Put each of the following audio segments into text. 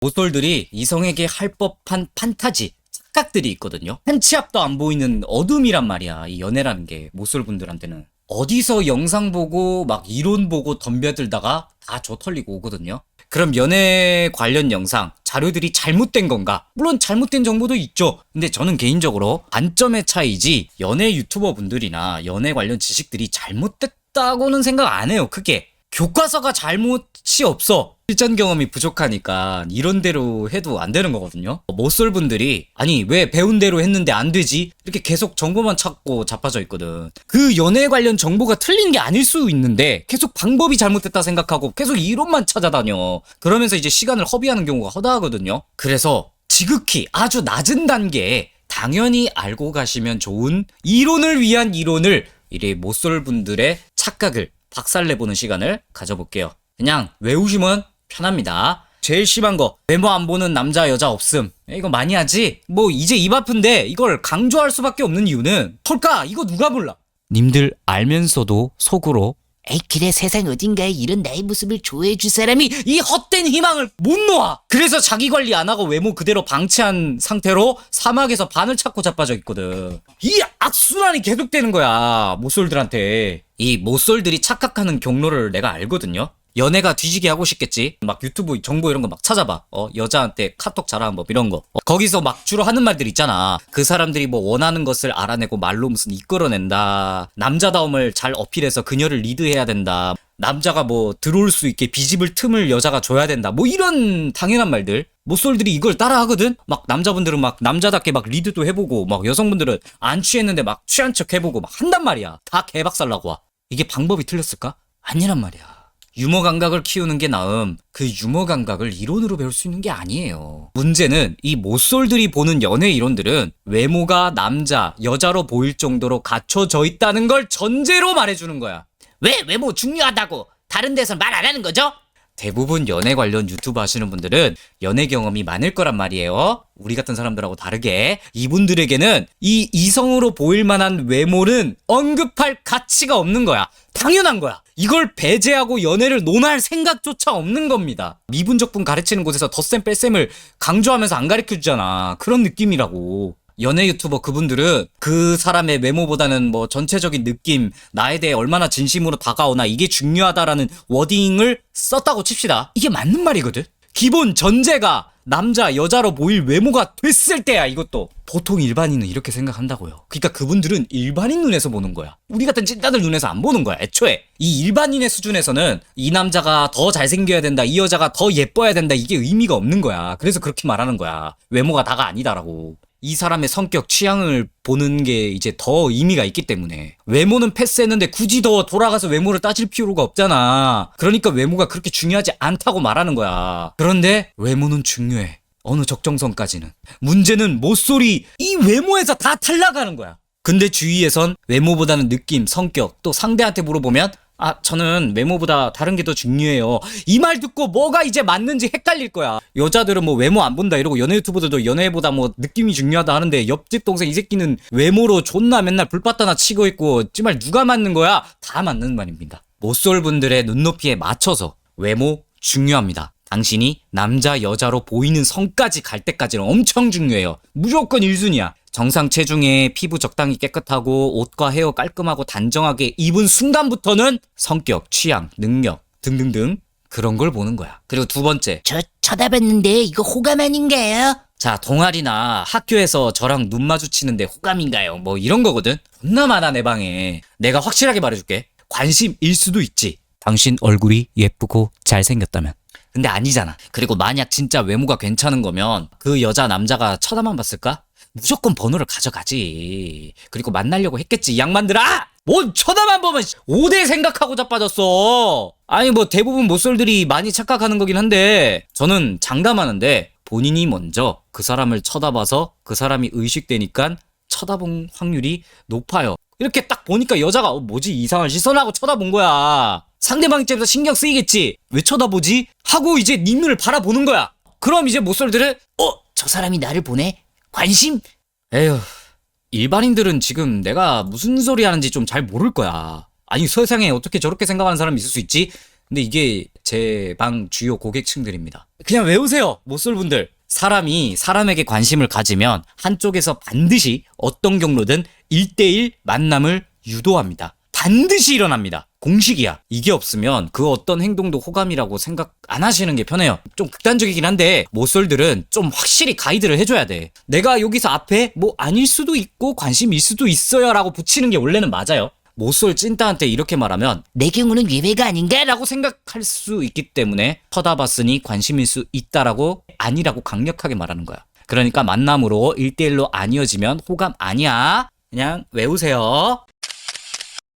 모쏠들이 이성에게 할 법한 판타지, 착각들이 있거든요. 한치 앞도 안 보이는 어둠이란 말이야. 이 연애라는 게 모쏠 분들한테는. 어디서 영상 보고 막 이론 보고 덤벼들다가 다 저 털리고 오거든요. 그럼 연애 관련 영상, 자료들이 잘못된 건가? 물론 잘못된 정보도 있죠. 근데 저는 개인적으로 관점의 차이지 연애 유튜버 분들이나 연애 관련 지식들이 잘못됐다고는 생각 안 해요. 크게. 교과서가 잘못이 없어. 실전 경험이 부족하니까 이런 대로 해도 안 되는 거거든요. 못 쏠 분들이 아니 왜 배운 대로 했는데 안 되지? 이렇게 계속 정보만 찾고 자빠져 있거든. 그 연애 관련 정보가 틀린 게 아닐 수 있는데 계속 방법이 잘못됐다 생각하고 계속 이론만 찾아다녀. 그러면서 이제 시간을 허비하는 경우가 허다하거든요. 그래서 지극히 아주 낮은 단계에 당연히 알고 가시면 좋은 이론을 위한 이론을 이래 못 쏠 분들의 착각을 박살내보는 시간을 가져볼게요. 그냥 외우시면 편합니다. 제일 심한 거 외모 안 보는 남자 여자 없음. 이거 많이 하지? 뭐 이제 입 아픈데 이걸 강조할 수밖에 없는 이유는 털까? 이거 누가 몰라. 님들 알면서도 속으로 에이 그래 세상 어딘가에 이런 나의 모습을 좋아해 줄 사람이 이 헛된 희망을 못 놓아. 그래서 자기 관리 안 하고 외모 그대로 방치한 상태로 사막에서 반을 찾고 자빠져 있거든. 이 악순환이 계속되는 거야 모쏠들한테 이 모쏠들이 착각하는 경로를 내가 알거든요. 연애가 뒤지게 하고 싶겠지. 막 유튜브 정보 이런 거 막 찾아봐. 어 여자한테 카톡 잘하는 법 이런 거. 어, 거기서 막 주로 하는 말들 있잖아. 그 사람들이 뭐 원하는 것을 알아내고 말로 무슨 이끌어낸다. 남자다움을 잘 어필해서 그녀를 리드해야 된다. 남자가 뭐 들어올 수 있게 비집을 틈을 여자가 줘야 된다. 뭐 이런 당연한 말들. 모쏠들이 이걸 따라 하거든? 막 남자분들은 막 남자답게 막 리드도 해보고 막 여성분들은 안 취했는데 막 취한 척 해보고 막 한단 말이야. 다 개박살나고 와 이게 방법이 틀렸을까 아니란 말이야 유머 감각을 키우는 게 나음 그 유머 감각을 이론으로 배울 수 있는 게 아니에요. 문제는 이 모쏠들이 보는 연애 이론들은 외모가 남자, 여자로 보일 정도로 갖춰져 있다는 걸 전제로 말해주는 거야. 왜 외모 중요하다고 다른 데선 말안 하는 거죠? 대부분 연애 관련 유튜브 하시는 분들은 연애 경험이 많을 거란 말이에요. 우리 같은 사람들하고 다르게 이분들에게는 이 이성으로 보일 만한 외모는 언급할 가치가 없는 거야. 당연한 거야. 이걸 배제하고 연애를 논할 생각조차 없는 겁니다. 미분적분 가르치는 곳에서 덧셈 뺄셈을 강조하면서 안 가르쳐 주잖아. 그런 느낌이라고. 연애 유튜버 그분들은 그 사람의 외모보다는 뭐 전체적인 느낌, 나에 대해 얼마나 진심으로 다가오나 이게 중요하다라는 워딩을 썼다고 칩시다. 이게 맞는 말이거든. 기본 전제가 남자, 여자로 보일 외모가 됐을 때야, 이것도. 보통 일반인은 이렇게 생각한다고요. 그러니까 그분들은 일반인 눈에서 보는 거야. 우리 같은 찐따들 눈에서 안 보는 거야, 애초에. 이 일반인의 수준에서는 이 남자가 더 잘생겨야 된다, 이 여자가 더 예뻐야 된다, 이게 의미가 없는 거야. 그래서 그렇게 말하는 거야. 외모가 다가 아니다라고. 이 사람의 성격, 취향을 보는 게 이제 더 의미가 있기 때문에. 외모는 패스했는데 굳이 더 돌아가서 외모를 따질 필요가 없잖아. 그러니까 외모가 그렇게 중요하지 않다고 말하는 거야. 그런데 외모는 중요해. 어느 적정선까지는. 문제는 모쏠이 이 외모에서 다 탈락하는 거야. 근데 주위에선 외모보다는 느낌, 성격, 또 상대한테 물어보면 아, 저는 외모보다 다른 게 더 중요해요. 이 말 듣고 뭐가 이제 맞는지 헷갈릴 거야. 여자들은 뭐 외모 안 본다 이러고 연애 유튜버들도 연애보다 뭐 느낌이 중요하다 하는데 옆집 동생 이 새끼는 외모로 존나 맨날 불빠따나 치고 있고 정말 누가 맞는 거야? 다 맞는 말입니다. 모쏠 분들의 눈높이에 맞춰서 외모 중요합니다. 당신이 남자 여자로 보이는 성까지 갈 때까지는 엄청 중요해요. 무조건 1순위야. 정상 체중에 피부 적당히 깨끗하고 옷과 헤어 깔끔하고 단정하게 입은 순간부터는 성격, 취향, 능력 등등등 그런 걸 보는 거야. 그리고 두 번째. 저 쳐다봤는데 이거 호감 아닌가요? 자, 동아리나 학교에서 저랑 눈 마주치는데 호감인가요? 뭐 이런 거거든. 존나 많아 내 방에. 내가 확실하게 말해줄게. 관심일 수도 있지. 당신 얼굴이 예쁘고 잘생겼다면. 근데 아니잖아. 그리고 만약 진짜 외모가 괜찮은 거면 그 여자 남자가 쳐다만 봤을까? 무조건 번호를 가져가지. 그리고 만나려고 했겠지, 이 양반들아! 뭔 쳐다만 보면 5대 생각하고 자빠졌어. 아니 뭐 대부분 모쏠들이 많이 착각하는 거긴 한데 저는 장담하는데 본인이 먼저 그 사람을 쳐다봐서 그 사람이 의식되니까 쳐다본 확률이 높아요. 이렇게 딱 보니까 여자가 어, 뭐지 이상한 시선하고 쳐다본 거야. 상대방 입장에서 신경 쓰이겠지. 왜 쳐다보지? 하고 이제 네 눈을 바라보는 거야. 그럼 이제 모쏠들은 어? 저 사람이 나를 보네? 관심? 에휴, 일반인들은 지금 내가 무슨 소리 하는지 좀 잘 모를 거야. 아니, 세상에 어떻게 저렇게 생각하는 사람이 있을 수 있지? 근데 이게 제 방 주요 고객층들입니다. 그냥 외우세요, 못 쏠 분들. 사람이 사람에게 관심을 가지면 한쪽에서 반드시 어떤 경로든 1대1 만남을 유도합니다. 반드시 일어납니다. 공식이야. 이게 없으면 그 어떤 행동도 호감이라고 생각 안 하시는 게 편해요. 좀 극단적이긴 한데 모쏠들은 좀 확실히 가이드를 해줘야 돼. 내가 여기서 앞에 뭐 아닐 수도 있고 관심일 수도 있어요라고 붙이는 게 원래는 맞아요. 모쏠 찐따한테 이렇게 말하면 내 경우는 예외가 아닌가? 라고 생각할 수 있기 때문에 쳐다봤으니 관심일 수 있다라고 아니라고 강력하게 말하는 거야. 그러니까 만남으로 1대1로 아니어지면 호감 아니야. 그냥 외우세요.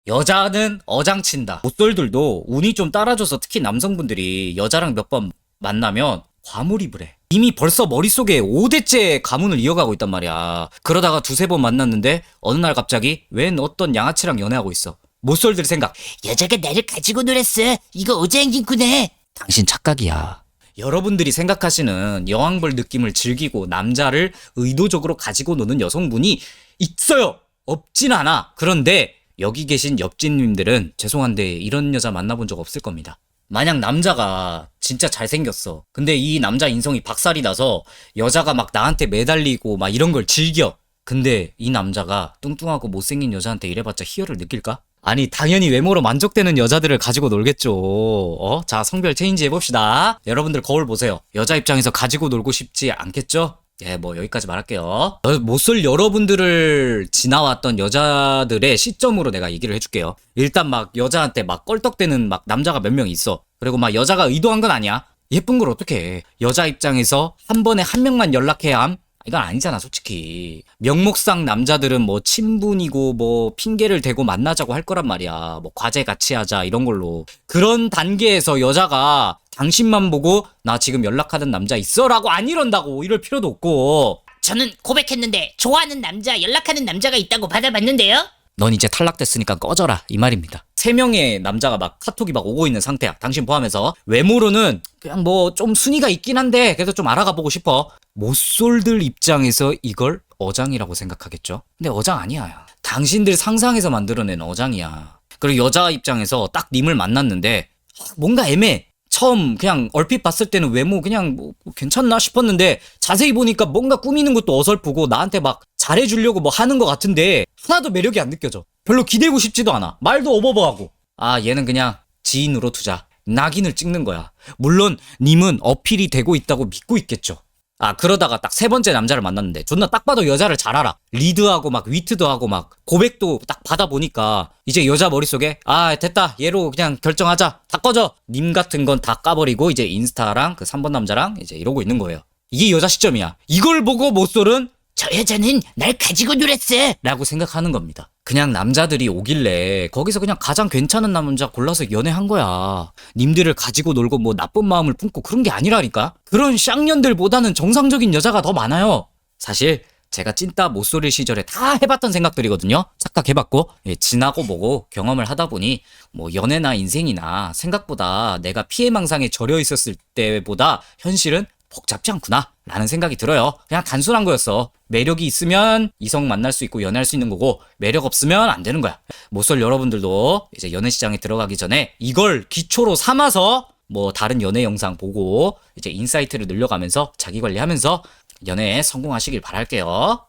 여자는 어장친다. 모쏠들도 운이 좀 따라줘서 특히 남성분들이 여자랑 몇 번 만나면 과몰입을 해. 이미 벌써 머릿속에 5대째 가문을 이어가고 있단 말이야. 그러다가 두세 번 만났는데 어느 날 갑자기 웬 어떤 양아치랑 연애하고 있어. 모쏠들 생각. 여자가 나를 가지고 놀았어. 이거 오장긴구네. 당신 착각이야. 여러분들이 생각하시는 여왕벌 느낌을 즐기고 남자를 의도적으로 가지고 노는 여성분이 있어요. 없진 않아. 그런데 여기 계신 옆집님들은 죄송한데 이런 여자 만나본 적 없을 겁니다. 만약 남자가 진짜 잘생겼어. 근데 이 남자 인성이 박살이 나서 여자가 막 나한테 매달리고 막 이런 걸 즐겨. 근데 이 남자가 뚱뚱하고 못생긴 여자한테 이래봤자 희열을 느낄까? 아니 당연히 외모로 만족되는 여자들을 가지고 놀겠죠. 어? 자 성별 체인지 해봅시다. 여러분들 거울 보세요. 여자 입장에서 가지고 놀고 싶지 않겠죠? 예, 뭐 여기까지 말할게요. 어, 못쏠 여러분들을 지나왔던 여자들의 시점으로 내가 얘기를 해줄게요. 일단 막 여자한테 막 껄떡대는 막 남자가 몇 명 있어. 그리고 막 여자가 의도한 건 아니야. 예쁜 걸 어떻게 해. 여자 입장에서 한 번에 한 명만 연락해야 함? 이건 아니잖아, 솔직히. 명목상 남자들은 뭐 친분이고 뭐 핑계를 대고 만나자고 할 거란 말이야. 뭐 과제 같이 하자 이런 걸로. 그런 단계에서 여자가 당신만 보고 나 지금 연락하는 남자 있어라고 안 이런다고 이럴 필요도 없고. 저는 고백했는데 좋아하는 남자, 연락하는 남자가 있다고 받아봤는데요. 넌 이제 탈락됐으니까 꺼져라 이 말입니다. 세 명의 남자가 막 카톡이 막 오고 있는 상태야. 당신 포함해서 외모로는 그냥 뭐 좀 순위가 있긴 한데 그래도 좀 알아가 보고 싶어. 모쏠들 입장에서 이걸 어장이라고 생각하겠죠. 근데 어장 아니야. 당신들 상상해서 만들어낸 어장이야. 그리고 여자 입장에서 딱 님을 만났는데 뭔가 애매. 처음 그냥 얼핏 봤을 때는 외모 그냥 뭐 괜찮나 싶었는데 자세히 보니까 뭔가 꾸미는 것도 어설프고 나한테 막 잘해주려고 뭐 하는 것 같은데 하나도 매력이 안 느껴져. 별로 기대고 싶지도 않아. 말도 어버버하고. 아 얘는 그냥 지인으로 두자. 낙인을 찍는 거야. 물론 님은 어필이 되고 있다고 믿고 있겠죠. 아 그러다가 딱 세 번째 남자를 만났는데 존나 딱 봐도 여자를 잘 알아. 리드하고 막 위트도 하고 막 고백도 딱 받아보니까 이제 여자 머릿속에 아 됐다 얘로 그냥 결정하자 다 꺼져 님 같은 건 다 까버리고 이제 인스타랑 그 3번 남자랑 이제 이러고 있는 거예요. 이게 여자 시점이야. 이걸 보고 모쏠은 저 여자는 날 가지고 놀았어. 라고 생각하는 겁니다. 그냥 남자들이 오길래 거기서 그냥 가장 괜찮은 남자 골라서 연애한 거야. 님들을 가지고 놀고 뭐 나쁜 마음을 품고 그런 게 아니라니까. 그런 쌍년들보다는 정상적인 여자가 더 많아요. 사실 제가 찐따 못소리 시절에 다 해봤던 생각들이거든요. 착각해봤고 예, 지나고 보고 경험을 하다 보니 뭐 연애나 인생이나 생각보다 내가 피해망상에 절여 있었을 때보다 현실은 복잡지 않구나 라는 생각이 들어요. 그냥 단순한 거였어. 매력이 있으면 이성 만날 수 있고 연애할 수 있는 거고 매력 없으면 안 되는 거야. 모쏠 여러분들도 이제 연애 시장에 들어가기 전에 이걸 기초로 삼아서 뭐 다른 연애 영상 보고 이제 인사이트를 늘려가면서 자기 관리하면서 연애에 성공하시길 바랄게요.